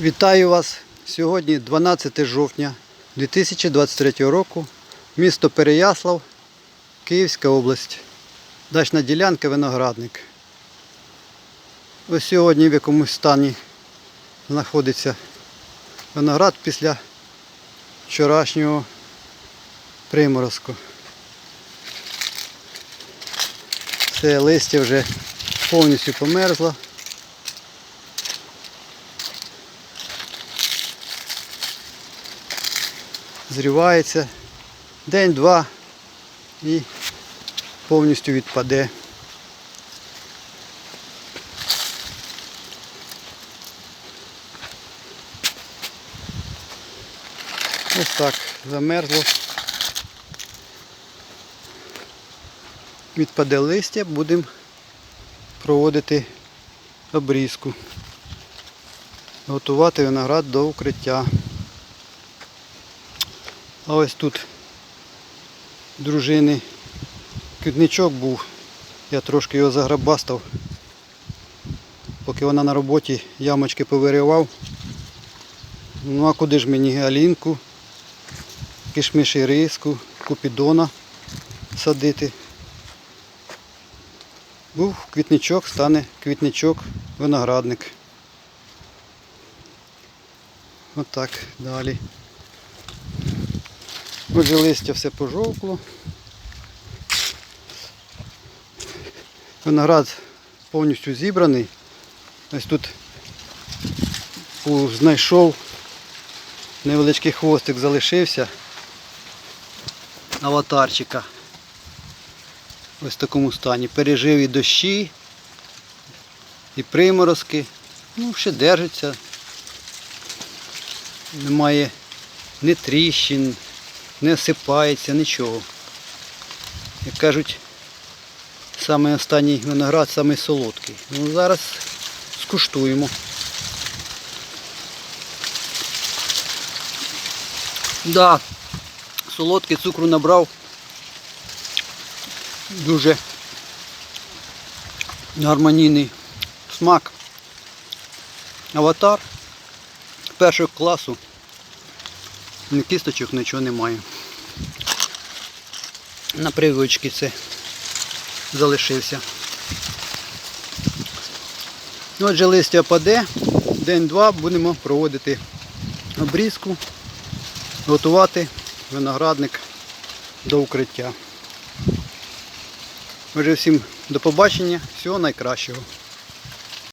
Вітаю вас! Сьогодні 12 жовтня 2023 року. Місто Переяслав, Київська область. Дачна ділянка виноградник. Ось сьогодні в якомусь стані знаходиться виноград після вчорашнього приморозку. Все листя вже повністю померзло. Зрівається. День-два і повністю відпаде. Ось так замерзло. Відпаде листя, будемо проводити обрізку. Готувати виноград до укриття. А ось тут дружини квітничок був. Я трошки його заграбастав. Поки вона на роботі ямочки повиривав. Ну а куди ж мені алінку, кишмиші риску, купідона садити. Був квітничок, стане квітничок, виноградник. Отак далі. Отже, листя все пожовкло. Виноград повністю зібраний. Ось тут знайшов невеличкий хвостик залишився аватарчика. Ось в такому стані. Пережив і дощі, і приморозки. Ну, ще держиться. Немає ні тріщин, не осипається, нічого. Як кажуть, саме останній виноград самий солодкий. Ну зараз скуштуємо. Да, солодкий цукру набрав. Дуже гармонійний смак. Аватар першого класу. Ні кісточок нічого немає. На привички це залишився. Отже, листя паде, день-два будемо проводити обрізку, готувати виноградник до укриття. Отже, всім до побачення, всього найкращого.